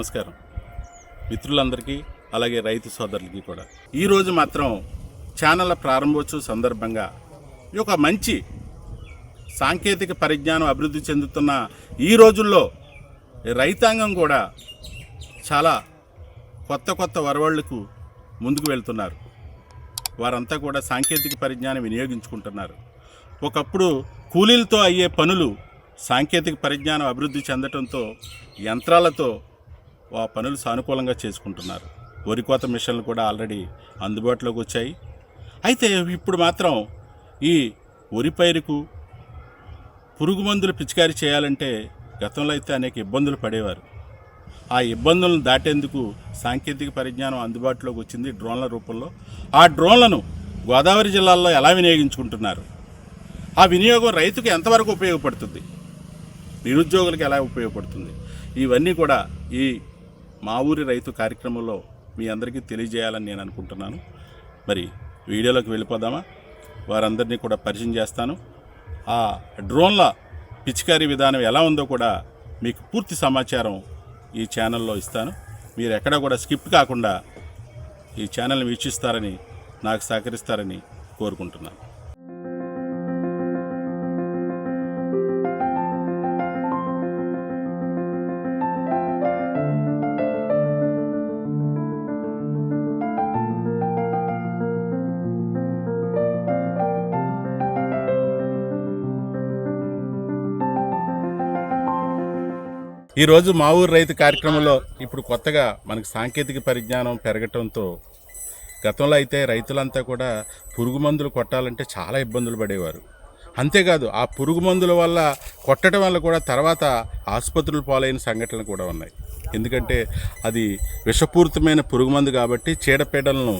నమస్కారం. మిత్రులందరికీ అలాగే రైతు సోదరులకి కూడా. ఈరోజు మాత్రం ఛానళ్ళ ప్రారంభోత్సవ సందర్భంగా ఈ ఒక మంచి సాంకేతిక పరిజ్ఞానం అభివృద్ధి చెందుతున్న ఈ రోజుల్లో రైతాంగం కూడా చాలా కొత్త కొత్త వరవళ్ళకు ముందుకు వెళ్తున్నారు. వారంతా కూడా సాంకేతిక పరిజ్ఞానం వినియోగించుకుంటున్నారు. ఒకప్పుడు కూలీలతో అయ్యే పనులు సాంకేతిక పరిజ్ఞానం అభివృద్ధి చెందడంతో యంత్రాలతో ఆ పనులు సానుకూలంగా చేసుకుంటున్నారు. వరి కోత మిషన్లు కూడా ఆల్రెడీ అందుబాటులోకి వచ్చాయి. అయితే ఇప్పుడు మాత్రం ఈ వరి పైరుకు పురుగు మందులు పిచికారీ చేయాలంటే గతంలో అయితే అనేక ఇబ్బందులు పడేవారు. ఆ ఇబ్బందులను దాటేందుకు సాంకేతిక పరిజ్ఞానం అందుబాటులోకి వచ్చింది డ్రోన్ల రూపంలో. ఆ డ్రోన్లను గోదావరి జిల్లాల్లో ఎలా వినియోగించుకుంటున్నారు? ఆ వినియోగం రైతుకు ఎంతవరకు ఉపయోగపడుతుంది? నిరుద్యోగులకు ఎలా ఉపయోగపడుతుంది? ఇవన్నీ కూడా ఈ మా ఊరి రైతు కార్యక్రమంలో మీ అందరికీ తెలియజేయాలని నేను అనుకుంటున్నాను. మరి వీడియోలోకి వెళ్ళిపోదామా? వారందరినీ కూడా పరిచయం చేస్తాను. ఆ డ్రోన్ల పిచికారీ విధానం ఎలా ఉందో కూడా మీకు పూర్తి సమాచారం ఈ ఛానల్లో ఇస్తాను. మీరు ఎక్కడ కూడా స్కిప్ కాకుండా ఈ ఛానల్ని వీక్షిస్తారని నాకు సహకరిస్తారని కోరుకుంటున్నాను. ఈరోజు మా ఊరు రైతు కార్యక్రమంలో ఇప్పుడు కొత్తగా మనకు సాంకేతిక పరిజ్ఞానం పెరగటంతో గతంలో అయితే రైతులంతా కూడా పురుగు మందులు కొట్టాలంటే చాలా ఇబ్బందులు పడేవారు. అంతేకాదు ఆ పురుగు మందుల వల్ల కొట్టడం వల్ల కూడా తర్వాత ఆసుపత్రులు పాలైన సంఘటనలు కూడా ఉన్నాయి. ఎందుకంటే అది విషపూరితమైన పురుగు మందు కాబట్టి చీడపీడలను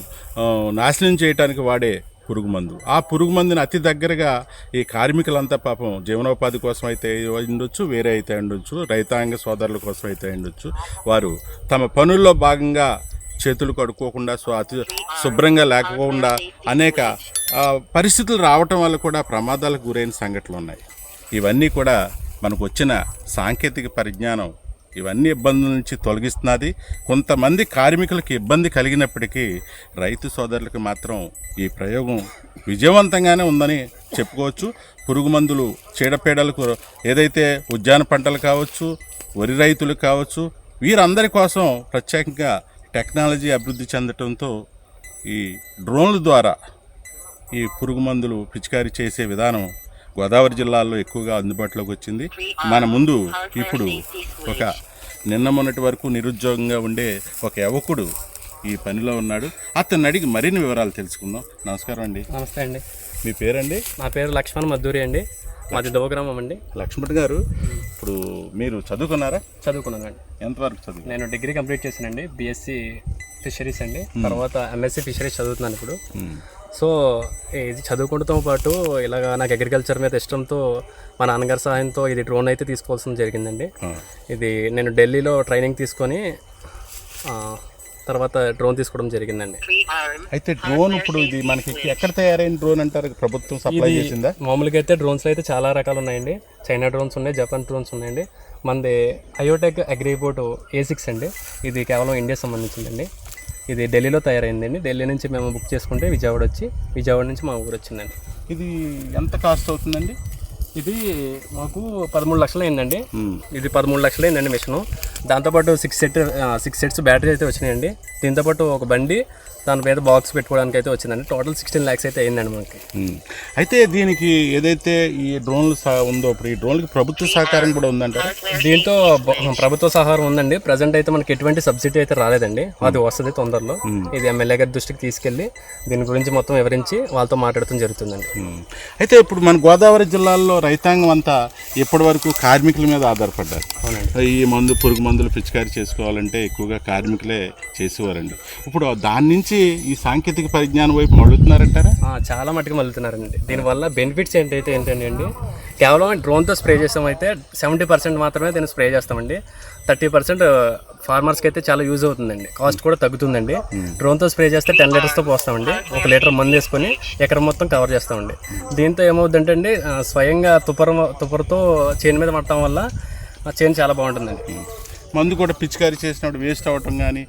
నాశనం చేయడానికి వాడే పురుగు మందు ఆ పురుగు మందుని అతి దగ్గరగా ఈ కార్మికులంతా పాపం జీవనోపాధి కోసం అయితే ఉండొచ్చు వేరే అయితే ఉండొచ్చు రైతాంగ సోదరుల కోసం అయితే ఉండొచ్చు వారు తమ పనుల్లో భాగంగా చేతులు కడుక్కోకుండా సో అతి శుభ్రంగా లేకపోకుండా అనేక పరిస్థితులు రావటం వల్ల కూడా ప్రమాదాలకు గురైన సంఘటనలు ఉన్నాయి. ఇవన్నీ కూడా మనకు వచ్చిన సాంకేతిక పరిజ్ఞానం ఇవన్నీ ఇబ్బందుల నుంచి తొలగిస్తున్నది. కొంతమంది కార్మికులకు ఇబ్బంది కలిగినప్పటికీ రైతు సోదరులకు మాత్రం ఈ ప్రయోగం విజయవంతంగానే ఉందని చెప్పుకోవచ్చు. పురుగు మందులు చీడపీడలకు ఏదైతే ఉద్యాన పంటలు కావచ్చు వరి రైతులు కావచ్చు వీరందరి కోసం ప్రత్యేకంగా టెక్నాలజీ అభివృద్ధి చెందటంతో ఈ డ్రోన్ల ద్వారా ఈ పురుగు మందులు పిచికారీ చేసే విధానం గోదావరి జిల్లాలో ఎక్కువగా అందుబాటులోకి వచ్చింది. మన ముందు ఇప్పుడు ఒక నిన్న మొన్నటి వరకు నిరుద్యోగంగా ఉండే ఒక యువకుడు ఈ పనిలో ఉన్నాడు. అతన్ని అడిగి మరిన్ని వివరాలు తెలుసుకుందాం. నమస్కారం అండి. నమస్తే అండి. మీ పేరండి? నా పేరు లక్ష్మణ్ మద్దూరి అండి. మాది దువ్వగ్రామం అండి. లక్ష్మణ్ గారు ఇప్పుడు మీరు చదువుకున్నారా? చదువుకున్నానండి ఎంతవరకు చదువు నేను డిగ్రీ కంప్లీట్ చేశానండి. బీఎస్సీ ఫిషరీస్ అండి. తర్వాత ఎంఎస్సీ ఫిషరీస్ చదువుతున్నాను ఇప్పుడు. సో ఇది చదువుకుంటూ పాటు ఇలాగ నాకు అగ్రికల్చర్ మీద ఇష్టంతో మా నాన్నగారి సహాయంతో ఇది డ్రోన్ అయితే తీసుకోవాల్సిన జరిగిందండి. ఇది నేను ఢిల్లీలో ట్రైనింగ్ తీసుకొని తర్వాత డ్రోన్ తీసుకోవడం జరిగిందండి. అయితే డ్రోన్ ఇప్పుడు ఇది మనకి ఎక్కడ తయారైన డ్రోన్ అంటారు? ప్రభుత్వం సప్లై చేసిందా? మామూలుగా అయితే డ్రోన్స్ అయితే చాలా రకాలు ఉన్నాయండి చైనా డ్రోన్స్ ఉన్నాయి జపాన్ డ్రోన్స్ ఉన్నాయండి. మనది అయోటెక్ అగ్రిపోర్ట్ ఏ సిక్స్ అండి. ఇది కేవలం ఇండియా సంబంధించిందండి. ఇది ఢిల్లీలో తయారైందండి. ఢిల్లీ నుంచి మేము బుక్ చేసుకుంటే విజయవాడ వచ్చి విజయవాడ నుంచి మా ఊరు వచ్చిందండి. ఇది ఎంత కాస్ట్ అవుతుందండి? ఇది మాకు పదమూడు లక్షలు అయిందండి. ఇది పదమూడు లక్షలు అయిందండి మిషను. దాంతోపాటు six set six sets battery అయితే వచ్చినాయండి. దీంతోపాటు ఒక బండి దాని మీద బాక్స్ పెట్టుకోవడానికి అయితే వచ్చిందండి. టోటల్ సిక్స్టీన్ ల్యాక్స్ అయితే అయిందండి మనకి. అయితే దీనికి ఏదైతే ఈ డ్రోన్లు ఉందో ఇప్పుడు ఈ డ్రోన్లకి ప్రభుత్వ సహకారం కూడా ఉందంటారా? దీంతో ప్రభుత్వ సహారం ఉందండి. ప్రజెంట్ అయితే మనకి ఎటువంటి సబ్సిడీ అయితే రాలేదండి. అది వస్తుంది తొందరలో. ఇది ఎమ్మెల్యే గారి దృష్టికి తీసుకెళ్ళి దీని గురించి మొత్తం వివరించి వాళ్ళతో మాట్లాడటం జరుగుతుందండి. అయితే ఇప్పుడు మన గోదావరి జిల్లాలో రైతాంగం అంతా ఇప్పటి వరకు కార్మికుల మీద ఆధారపడ్డారు. ఈ మందు పురుగు మందులు పిచికారీ చేసుకోవాలంటే ఎక్కువగా కార్మికులే చేసేవారండి. ఇప్పుడు దాని నుంచి ఈ సాంకేతిక పరిజ్ఞానం వైపు మళ్ళుతున్నారంటారా? ఆ, చాలా మట్టుకు మళ్ళుతున్నారండి. దీనివల్ల బెనిఫిట్స్ ఏంటైతే ఏంటండి అండి? కేవలం డ్రోన్తో స్ప్రే చేస్తామైతే సెవెంటీ పర్సెంట్ మాత్రమే దీన్ని స్ప్రే చేస్తామండి. థర్టీ పర్సెంట్ ఫార్మర్స్కి అయితే చాలా యూజ్ అవుతుందండి. కాస్ట్ కూడా తగ్గుతుందండి. డ్రోన్తో స్ప్రే చేస్తే టెన్ లీటర్స్తో పోస్తామండి. ఒక లీటర్ మందు వేసుకొని ఎకరం మొత్తం కవర్ చేస్తామండి. దీంతో ఏమవుతుందంటే అండి స్వయంగా తుపర తుపరతో చేను మీద పడటం వల్ల చేను చాలా బాగుంటుందండి. మందు కూడా పిచికారీ చేసినప్పుడు వేస్ట్ అవ్వటం కానీ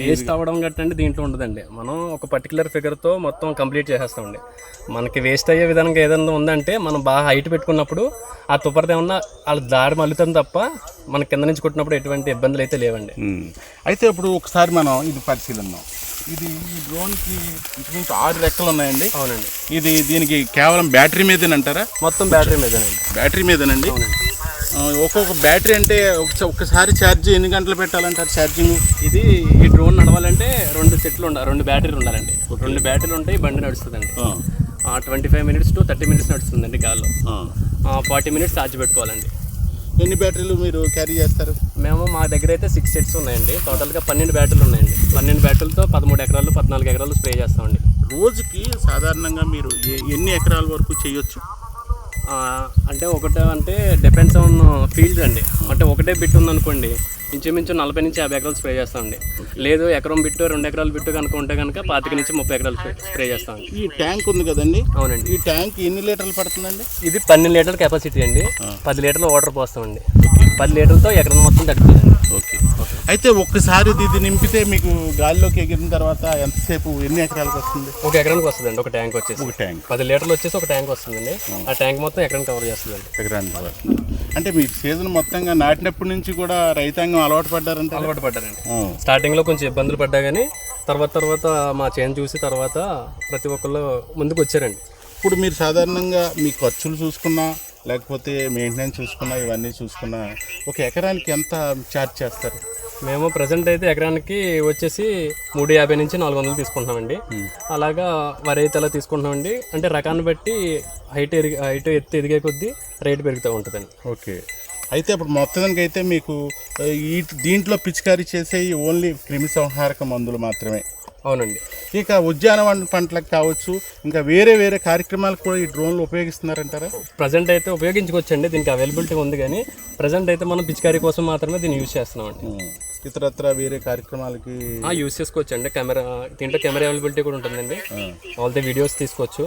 వేస్ట్ అవ్వడం గట్టండి దీంట్లో ఉండదండి. మనం ఒక పర్టికులర్ ఫిగర్తో మొత్తం కంప్లీట్ చేసేస్తామండి. మనకి వేస్ట్ అయ్యే విధంగా ఏదైనా ఉందంటే మనం బాగా హైట్ పెట్టుకున్నప్పుడు ఆ తుప్పరది ఏమన్నా వాళ్ళ దారి మల్లుతుంది తప్ప మన కింద నుంచి కొట్టినప్పుడు ఎటువంటి ఇబ్బందులు అయితే లేవండి అయితే ఇప్పుడు ఒకసారి మనం ఇది పరిశీలిద్దాం. ఇది ఈ డ్రోన్కి ఇంచుమించు ఆరు రెక్కలు ఉన్నాయండి. అవునండి. ఇది దీనికి కేవలం బ్యాటరీ మీదేనంటారా? మొత్తం బ్యాటరీ మీదేనండి. బ్యాటరీ మీదేనండి. ఆ, ఒక్కొక్క బ్యాటరీ అంటే ఒక- ఒక్కసారి ఛార్జ్ ఎన్ని గంటలు పెట్టాలంటారు ఛార్జింగ్. ఇది ఈ డ్రోన్ నడవాలంటే రెండు సెట్లు ఉండాలి రెండు బ్యాటరీలు ఉండాలండి. రెండు బ్యాటరీలు ఉంటాయి బండి నడుస్తుందండి. Twenty five minutes to thirty minutes నడుస్తుందండి గాల్లో. ఫార్టీ మినిట్స్ ఛార్జ్ పెట్టుకోవాలండి. ఎన్ని బ్యాటరీలు మీరు క్యారీ చేస్తారు? మేము మా దగ్గర అయితే సిక్స్ సెట్స్ ఉన్నాయండి. టోటల్గా పన్నెండు బ్యాటరీలు ఉన్నాయండి. పన్నెండు బ్యాటరీలతో పదమూడు ఎకరాలు పద్నాలుగు ఎకరాలు స్ప్రే చేస్తామండి. రోజుకి సాధారణంగా మీరు ఎన్ని ఎకరాల వరకు చేయొచ్చు? అంటే ఒకటే అంటే డిపెండ్స్ ఆన్ ఫీల్డ్ అండి. అంటే ఒకటే బిట్ ఉందనుకోండి ఇంచుమించు నలభై నుంచి యాభై ఎకరాలు స్ప్రే చేస్తామండి లేదు ఎకరం బిట్టు రెండు ఎకరాలు బిట్టు కనుక ఉంటే కనుక పాతిక నుంచి ముప్పై ఎకరాలు స్ప్రే- చేస్తామండి ఈ ట్యాంక్ ఉంది కదండి. అవునండి. ఈ ట్యాంక్ ఎన్ని లీటర్లు పడుతుందండి? ఇది పన్నెండు లీటర్ల కెపాసిటీ అండి. పది లీటర్లు వాటర్ పోస్తామండి. పది లీటర్లతో ఎకరం మొత్తం తగ్గుతుందండి ఓకే అయితే ఒక్కసారి ఇది నింపితే మీకు గాలిలోకి ఎగిరిన తర్వాత ఎంతసేపు ఎన్ని ఎకరాలకు వస్తుంది? ఒక ఎకరానికి వస్తుందండి ఒక ట్యాంక్ వచ్చేసి. ఒక ట్యాంక్. పది లీటర్లు వచ్చేసి ఒక ట్యాంక్ వస్తుందండి. ఆ. ట్యాంక్ మొత్తం ఎకరానికి కవర్ చేస్తుందండి. ఎకరానికి వస్తుంది అంటే మీ సీజన్ మొత్తంగా నాటినప్పటి నుంచి కూడా రైతాంగం అలవాటు పడ్డారంటే? అలవాటు పడ్డారండి. స్టార్టింగ్లో కొంచెం ఇబ్బందులు పడ్డా కానీ తర్వాత తర్వాత మా చేను చూసి తర్వాత ప్రతి ఒక్కళ్ళు ముందుకు వచ్చారండి. ఇప్పుడు మీరు సాధారణంగా మీ ఖర్చులు చూసుకున్నా లేకపోతే మెయింటెనెన్స్ చూసుకున్నా ఇవన్నీ చూసుకున్నా ఒక ఎకరానికి ఎంత ఛార్జ్ చేస్తారు? మేము ప్రజెంట్ అయితే ఎకరానికి వచ్చేసి మూడు యాభై నుంచి నాలుగు వందలు తీసుకుంటున్నామండి. అలాగా వరి అయితే అలా తీసుకుంటున్నామండి. అంటే రకాన్ని బట్టి హైట్ ఎరిగి హైట్ ఎత్తు ఎదిగే కొద్దీ రేటు పెరుగుతూ ఉంటుందండి. ఓకే. అయితే ఇప్పుడు మొత్తానికి అయితే మీకు ఈ దీంట్లో పిచికారీ చేసే ఓన్లీ క్రిమి సంహారక మందులు మాత్రమే. అవునండి. ఇక ఉద్యానవన పంటలకు కావచ్చు ఇంకా వేరే వేరే కార్యక్రమాలకు కూడా ఈ డ్రోన్లు ఉపయోగిస్తున్నారంటారా? ప్రజెంట్ అయితే ఉపయోగించుకోవచ్చండి దీనికి అవైలబిలిటీ ఉంది కానీ ప్రజెంట్ అయితే మనం పిచికారీ కోసం మాత్రమే దీన్ని యూజ్ చేస్తున్నామండి. ఇతరత్ర వేరే కార్యక్రమాలకి ఆ యూజ్ చేసుకోవచ్చు అండి కెమెరా దీంట్లో కెమెరా అవైలబిలిటీ కూడా ఉంటుందండి. వాళ్ళతో వీడియోస్ తీసుకోవచ్చు.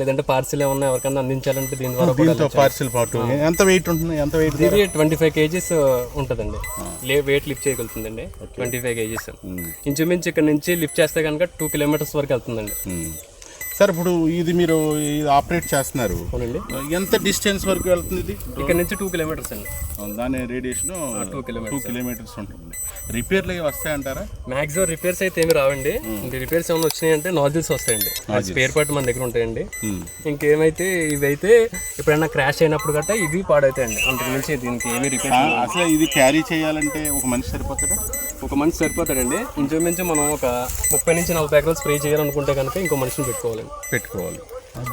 లేదంటే పార్సిల్ ఏమన్నా ఎవరికైనా అందించాలంటే దీని ద్వారా దీంతో పార్సిల్ పాటు ఎంత వెయిట్ ఉంటుంది? ఎంత వెయిట్ ఇది ట్వంటీ ఫైవ్ కేజీస్ ఉంటుందండి. లే వెయిట్ లిఫ్ట్ చేయగలుగుతుందండి. ట్వంటీ ఫైవ్ కేజీస్ ఇంచుమించు ఇక్కడ నుంచి లిఫ్ట్ చేస్తే కనుక టూ కిలోమీటర్స్ వరకు వెళ్తుందండి. సార్ ఇప్పుడు ఇది మీరు ఇది ఆపరేట్ చేస్తున్నారు. అవునండి. ఎంత డిస్టెన్స్ వరకు వెళ్తుంది ఇది? ఇక్కడ నుంచి టూ కిలోమీటర్స్ అండి. దాని radiation two kilometers. Two kilometres ఉంటుంది. రిపేర్లు అవి వస్తాయంటారా? మాక్సిమం రిపేర్స్ అయితే ఏమి రావండి. ఇంక రిపేర్స్ ఏమైనా వచ్చినాయంటే నాజిల్స్ వస్తాయండి. స్పేర్ పార్ట్ మన దగ్గర ఉంటాయండి. ఇంకేమైతే ఇవైతే ఎప్పుడైనా క్రాష్ అయినప్పుడు గట్టా ఇవి పాడవుతాయండి. అంతకు మించి దీనికి ఏమి రిపేర్ అసలు ఇది క్యారీ చేయాలంటే ఒక మనిషి సరిపోతాడా? ఒక మనిషి సరిపోతాడండి. ఇంచుమించు మనం ఒక ముప్పై నుంచి నలభై ఎకరాలు స్ప్రే చేయాలనుకుంటే కనుక ఇంకో మనిషిని పెట్టుకోవాలండి పెట్టుకోవాలి.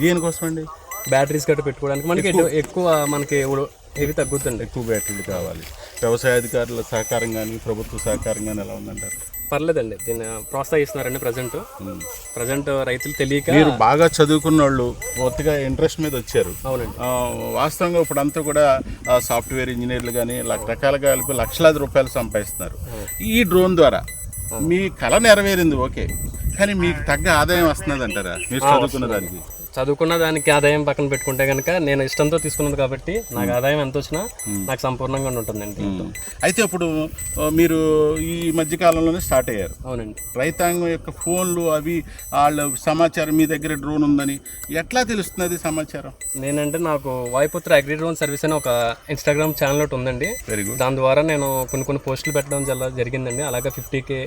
దేనికోసం అండి బ్యాటరీస్ గట్రా పెట్టుకోవడానికి మనకి ఎక్కువ మనకి హెవీ తగ్గుతుంది ఎక్కువ బ్యాటరీలు కావాలి. వ్యవసాయ అధికారుల సహకారం కానీ ప్రభుత్వ సహకారం కానీ ఎలా ఉందంటారు? పర్లేదండి. దీన్ని ప్రోత్సహిస్తున్నారండి ప్రజెంట్. ప్రజెంట్ రైతులు తెలియక మీరు బాగా చదువుకున్న వాళ్ళు పూర్తిగా ఇంట్రెస్ట్ మీద వచ్చారు. అవునండి. వాస్తవంగా ఇప్పుడు అంతా కూడా సాఫ్ట్వేర్ ఇంజనీర్లు కానీ రకరకాలుగా కలిపి లక్షలాది రూపాయలు సంపాదిస్తున్నారు. ఈ డ్రోన్ ద్వారా మీ కళ నెరవేరింది ఓకే. కానీ మీకు తగ్గ ఆదాయం వస్తున్నది అంటారా? మీరు చదువుకున్న దానికి. చదువుకున్న దానికి ఆదాయం పక్కన పెట్టుకుంటే కనుక నేను ఇష్టంతో తీసుకున్నది కాబట్టి నాకు ఆదాయం ఎంత వచ్చినా నాకు సంపూర్ణంగా ఉంటుందండి అయితే ఇప్పుడు మీరు ఈ మధ్య కాలంలోనే స్టార్ట్ అయ్యారు. అవునండి. రైతాంగం యొక్క ఫోన్లు అవి వాళ్ళ సమాచారం మీ దగ్గర డ్రోన్ ఉందని ఎట్లా తెలుస్తున్నది సమాచారం? నేనంటే నాకు వాయుపుత్ర అగ్రి డ్రోన్ సర్వీస్ అని ఒక ఇన్స్టాగ్రామ్ ఛానల్ ఒకటి ఉందండి. వెరీ గుడ్ దాని ద్వారా నేను కొన్ని కొన్ని పోస్టులు పెట్టడం చాలా జరిగిందండి. అలాగా ఫిఫ్టీ కే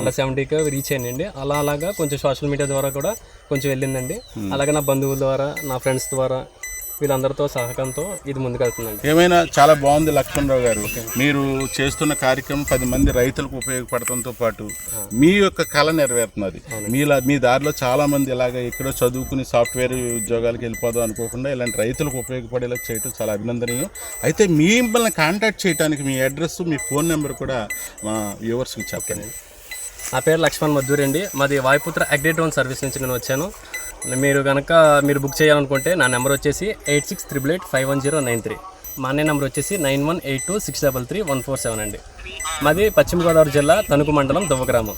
అలా సెవెంటీ కే రీచ్ అయ్యిందండి. అలా అలాగా కొంచెం సోషల్ మీడియా ద్వారా కూడా కొంచెం వెళ్ళిందండి. అలాగే నా బంధువుల ద్వారా నా ఫ్రెండ్స్ ద్వారా వీళ్ళందరితో సహకారంతో ఇది ముందుకెళ్తుందండి. ఏమైనా చాలా బాగుంది లక్ష్మణరావు గారు. మీరు చేస్తున్న కార్యక్రమం పది మంది రైతులకు ఉపయోగపడటంతో పాటు మీ యొక్క కళ నెరవేరుతున్నది. మీలా మీ దారిలో చాలా మంది ఇలాగ ఎక్కడో చదువుకుని సాఫ్ట్వేర్ ఉద్యోగాలకు వెళ్ళిపోదాం అనుకోకుండా ఇలాంటి రైతులకు ఉపయోగపడేలా చేయటం చాలా అభినందనీయం. అయితే మిమ్మల్ని కాంటాక్ట్ చేయడానికి మీ అడ్రస్ మీ ఫోన్ నెంబర్ కూడా మా వ్యూవర్స్కి చెప్పండి. నా పేరు లక్ష్మణ్ మద్దూరి అండి. మాది వాయుపుత్ర అగ్రి డ్రోన్ సర్వీస్ నుంచి నేను వచ్చాను. మీరు కనుక మీరు బుక్ చేయాలనుకుంటే నా నెంబర్ వచ్చేసి eight six triple eight five one zero nine three. మా అన్నయ్య నెంబర్ వచ్చేసి nine one eight two six double three one four seven అండి. మాది పశ్చిమ గోదావరి జిల్లా తణుకు మండలం దువ్వగ్రామం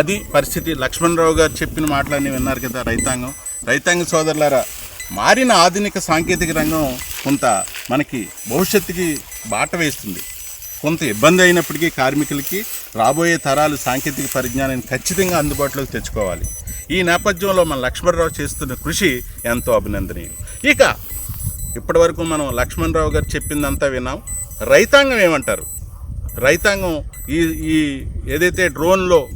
అది పరిస్థితి. లక్ష్మణరావు గారు చెప్పిన మాటలన్నీ విన్నారు కదా రైతాంగం. రైతాంగ సోదరులారా మారిన ఆధునిక సాంకేతిక రంగం కొంత మనకి భవిష్యత్తుకి బాట వేస్తుంది. కొంత ఇబ్బంది అయినప్పటికీ కార్మికులకి రాబోయే తరాలు సాంకేతిక పరిజ్ఞానాన్ని ఖచ్చితంగా అందుబాటులోకి తెచ్చుకోవాలి. ఈ నేపథ్యంలో మన లక్ష్మణరావు చేస్తున్న కృషి ఎంతో అభినందనీయం. ఇక ఇప్పటివరకు మనం లక్ష్మణరావు గారు చెప్పిందంతా విన్నాం. రైతాంగం ఏమంటారు? రైతాంగం ఈ ఈ ఏదైతే డ్రోన్లో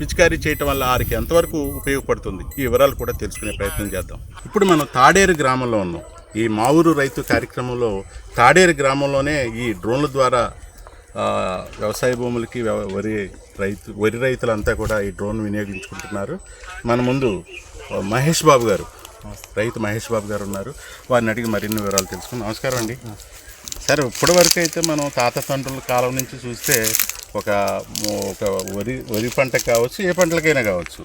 పిచికారీ చేయటం వల్ల వారికి ఎంతవరకు ఉపయోగపడుతుంది? ఈ వివరాలు కూడా తెలుసుకునే ప్రయత్నం చేద్దాం. ఇప్పుడు మనం తాడేరు గ్రామంలో ఉన్నాం. ఈ మావూరు రైతు కార్యక్రమంలో తాడేరు గ్రామంలోనే ఈ డ్రోన్ల ద్వారా వ్యవసాయ భూములకి వరి రైతు వరి రైతులంతా కూడా ఈ డ్రోన్ వినియోగించుకుంటున్నారు. మన ముందు మహేష్ బాబు గారు రైతు మహేష్ బాబు గారు ఉన్నారు. వారిని అడిగి మరిన్ని వివరాలు తెలుసుకుని నమస్కారం అండి. సరే ఇప్పటి వరకు అయితే మనం తాత తండ్రుల కాలం నుంచి చూస్తే ఒక ఒక వరి వరి పంట కావచ్చు ఏ పంటలకైనా కావచ్చు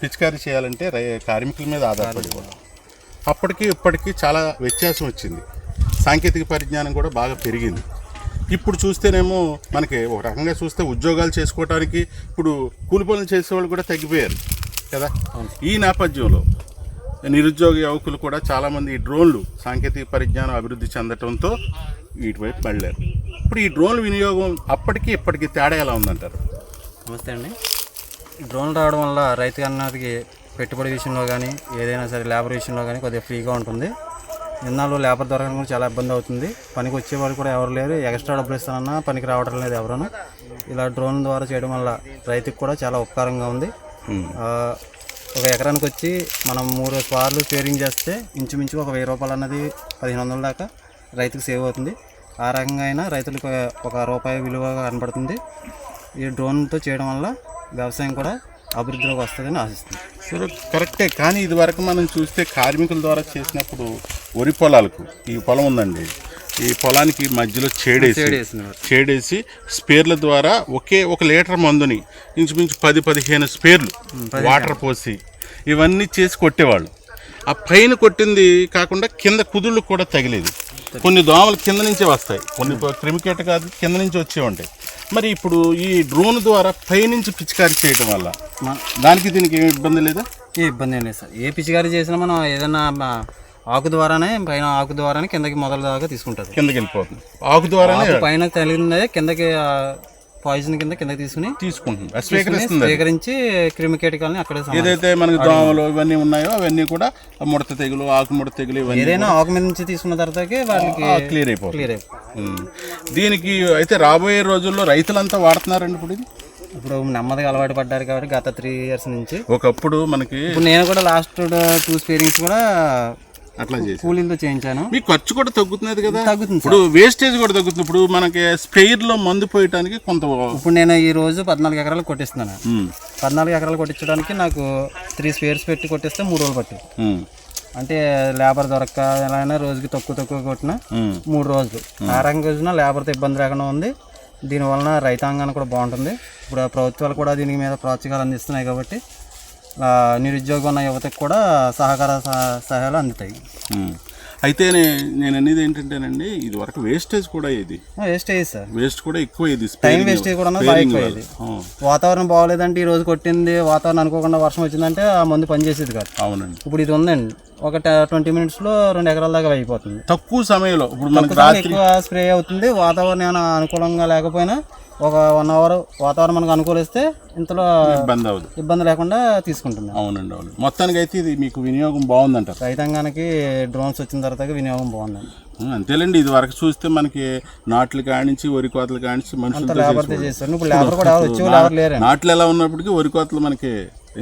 పిచికారీ చేయాలంటే రై కార్మికుల మీద ఆధారపడి అప్పటికి ఇప్పటికీ చాలా వ్యత్యాసం వచ్చింది. సాంకేతిక పరిజ్ఞానం కూడా బాగా పెరిగింది. ఇప్పుడు చూస్తేనేమో మనకి ఒక రకంగా చూస్తే ఉద్యోగాలు చేసుకోవడానికి ఇప్పుడు కూలి పనులు చేసేవాళ్ళు కూడా తగ్గిపోయారు కదా? ఈ నేపథ్యంలో నిరుద్యోగ యువకులు కూడా చాలామంది ఈ డ్రోన్లు సాంకేతిక పరిజ్ఞానం అభివృద్ధి చెందటంతో వీటివైపు వెళ్ళారు. ఇప్పుడు ఈ డ్రోన్ వినియోగం అప్పటికి ఇప్పటికి తేడా ఎలా ఉందంటారు? నమస్తే అండి. డ్రోన్ రావడం వల్ల రైతు అన్నదికి పెట్టుబడి విషయంలో కానీ ఏదైనా సరే లేబర్ విషయంలో కానీ కొద్దిగా ఫ్రీగా ఉంటుంది. ఇన్నాళ్ళు లేబర్ దొరకడం కూడా చాలా ఇబ్బంది అవుతుంది. పనికి వచ్చేవాళ్ళు కూడా ఎవరు లేరు. ఎక్స్ట్రా డబ్బులు ఇస్తానన్నా పనికి రావడం లేదు ఎవరును. ఇలా డ్రోన్ ద్వారా చేయడం వల్ల రైతుకు కూడా చాలా ఉపకారంగా ఉంది. ఒక ఎకరానికి వచ్చి మనం మూడు సార్లు షేరింగ్ చేస్తే ఇంచుమించు ఒక వెయ్యి రూపాయలు అన్నది పదిహేను వందల దాకా రైతుకు సేవ్ అవుతుంది. ఆ రకంగా అయినా రైతులకు ఒక రూపాయి విలువగా కనబడుతుంది. ఈ డ్రోన్తో చేయడం వల్ల వ్యవసాయం కూడా అభివృద్ధిలోకి వస్తుందని ఆశిస్తుంది సరే కరెక్టే. కానీ ఇది వరకు మనం చూస్తే కార్మికుల ద్వారా చేసినప్పుడు వరి పొలాలకు ఈ పొలం ఉందండి ఈ పొలానికి మధ్యలో చేడేసి. చేడేసి స్పేర్ల ద్వారా ఒకే ఒక లీటర్ మందుని ఇంచుమించు పది పదిహేను స్పేర్లు వాటర్ పోసి ఇవన్నీ చేసి కొట్టేవాళ్ళు. ఆ పైన కొట్టింది కాకుండా కింద కుదుళ్ళు కూడా తగిలేది. కొన్ని దోమలు కింద నుంచే వస్తాయి. కొన్ని క్రిమికేట కాదు కింద నుంచి వచ్చే ఉంటాయి. మరి ఇప్పుడు ఈ డ్రోన్ ద్వారా పైనుంచి పిచికారీ చేయడం వల్ల దానికి దీనికి ఏమి ఇబ్బంది లేదా? ఏ ఇబ్బంది ఏం లేదు సార్. ఏ పిచికారీ చేసినా మనం ఏదైనా ఆకు ద్వారానే పైన ఆకు ద్వారానే కిందకి మొదల దాకా తీసుకుంటుంది కిందకి వెళ్ళిపోతుంది. ఆకు ద్వారానే పైన తగిలిందే కిందకి పాయిజన్ కింద కిందకి తీసుకుని తీసుకుంటుంది. స్వీకరిస్తుంది. స్వీకరించి క్రిమికేటకాలని అక్కడే సమాధి. ఏదైతే మనకి దోమలు ఇవన్నీ ఉన్నాయో అవన్నీ కూడా ముడత తెగులు ఆకు ముడత తెగులు ఇవన్నీ ఏదైనా ఆకు మీద నుంచి తీసుకున్న తర్వాతకి వాళ్ళకి క్లియర్ అయిపోతుంది. క్లియర్ అయిపోతుంది. దీనికి అయితే రాబోయే రోజుల్లో రైతులంతా వాడుతున్నారండి ఇప్పుడు ఇది? ఇప్పుడు నెమ్మదిగా అలవాటు పడ్డారు కాబట్టి గత త్రీ ఇయర్స్ నుంచి. ఒకప్పుడు మనకి ఇప్పుడు నేను కూడా లాస్ట్ టూ స్పేరింగ్స్ కూడా అట్లా చేసి కూలీలతో చేయించాను. మీ ఖర్చు కూడా తగ్గుతున్నది కదా? తగ్గుతుంది ఇప్పుడు వేస్టేజ్ కూడా తగ్గుతుంది. ఇప్పుడు మనకి స్ప్రేయర్లో మందు పోయటానికి కొంత ఇప్పుడు నేను ఈ రోజు పద్నాలుగు ఎకరాలు కొట్టిస్తున్నాను. పద్నాలుగు ఎకరాలు కొట్టించడానికి నాకు త్రీ స్పేర్స్ పెట్టి కొట్టిస్తే మూడు రోజులు పట్టింది. అంటే లేబర్ దొరక్క ఎలా అయినా రోజుకి తక్కువ తక్కువ కొట్టినా. మూడు రోజులు. ఆ రకంగా చూసినా లేబర్తో ఇబ్బంది లేకుండా ఉంది. దీనివలన రైతాంగానికి కూడా బాగుంటుంది. ఇప్పుడు ప్రభుత్వాలు కూడా దీని మీద ప్రోత్సాహాలు అందిస్తున్నాయి కాబట్టి నిరుద్యోగం ఉన్న యువతకు కూడా సహకార సహ- సహాయాలు అందుతాయి. అయితే నేను అనేది ఏంటంటేనండి ఇది వరకు వేస్టేజ్ కూడా ఇది. వేస్ట్ అయ్యేది సార్. వేస్ట్ కూడా ఎక్కువ ఇది టైం వేస్టేజ్ కూడా బాగా ఎక్కువ వాతావరణం బాగోలేదంటే ఈ రోజు కొట్టింది వాతావరణం అనుకోకుండా వర్షం వచ్చిందంటే ఆ మందు పనిచేసేది కాదు. అవునండి. ఇప్పుడు ఇది ఉందండి. ఒక ట్వంటీ మినిట్స్లో రెండు ఎకరాల దాకా అయిపోతుంది. తక్కువ సమయంలో ఇప్పుడు మనకి ఒకసారి రాత్రి ఎక్కువ స్ప్రే అవుతుంది. వాతావరణం ఏమైనా అనుకూలంగా లేకపోయినా ఒక వన్ అవర్ వాతావరణం మనకు అనుకూలిస్తే ఇంతలో ఇబ్బంది అవ్వదు. ఇబ్బంది లేకుండా తీసుకుంటున్నాం. అవునండి అవును. మొత్తానికి అయితే ఇది మీకు వినియోగం బాగుందంటారు. రైతాంగానికి డ్రోన్స్ వచ్చిన తర్వాత వినియోగం బాగుందండి అంతేలేండి. ఇది వరకు చూస్తే మనకి నాట్లు కానించి వరి కోతలు కానించి ఇప్పుడు లేబర్ కూడా వచ్చే లేరండి. నాట్లు ఎలా ఉన్నప్పటికీ వరి కోతలు మనకి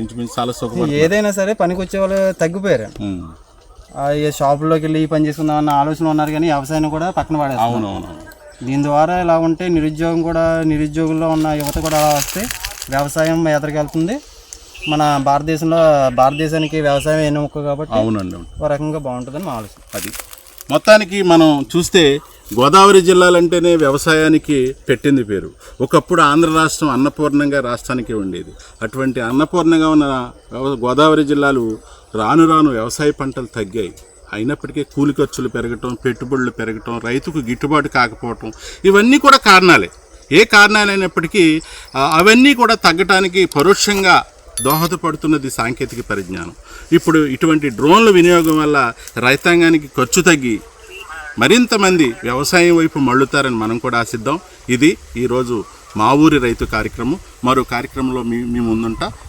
ఇంచుమించు చాలా సుఖపడుతుంది. ఏదైనా సరే పనికి వచ్చే వాళ్ళు తగ్గిపోయారు. షాపుల్లోకి వెళ్ళి పని చేసుకుందాం అన్న ఆలోచన ఉన్నారు కానీ వ్యవసాయం కూడా పక్కన అవునవును దీని ద్వారా ఇలా ఉంటే నిరుద్యోగం కూడా నిరుద్యోగుల్లో ఉన్న యువత కూడా అలా వస్తే వ్యవసాయం ఎదరికెళ్తుంది మన భారతదేశంలో భారతదేశానికి వ్యవసాయం ఎన్నుముక్క కాబట్టి అవునండి అవును. ఒక రకంగా బాగుంటుందని మా ఆలోచన. అది. మొత్తానికి మనం చూస్తే గోదావరి జిల్లాలంటేనే వ్యవసాయానికి పెట్టింది పేరు. ఒకప్పుడు ఆంధ్ర రాష్ట్రం అన్నపూర్ణంగా రాష్ట్రానికి ఉండేది. అటువంటి అన్నపూర్ణంగా ఉన్న గోదావరి జిల్లాలు రాను రాను వ్యవసాయ పంటలు తగ్గాయి. అయినప్పటికీ కూలి ఖర్చులు పెరగటం పెట్టుబడులు పెరగటం రైతుకు గిట్టుబాటు కాకపోవటం ఇవన్నీ కూడా కారణాలే. ఏ కారణాలైనప్పటికీ అవన్నీ కూడా తగ్గటానికి పరోక్షంగా దోహదపడుతున్నది సాంకేతిక పరిజ్ఞానం. ఇప్పుడు ఇటువంటి డ్రోన్ల వినియోగం వల్ల రైతాంగానికి ఖర్చు తగ్గి మరింత మంది వ్యవసాయం వైపు మళ్ళుతారని మనం కూడా ఆశిద్దాం. ఇది ఈరోజు మా ఊరి రైతు కార్యక్రమం. మరో కార్యక్రమంలో మీ మీ ముందుంటా.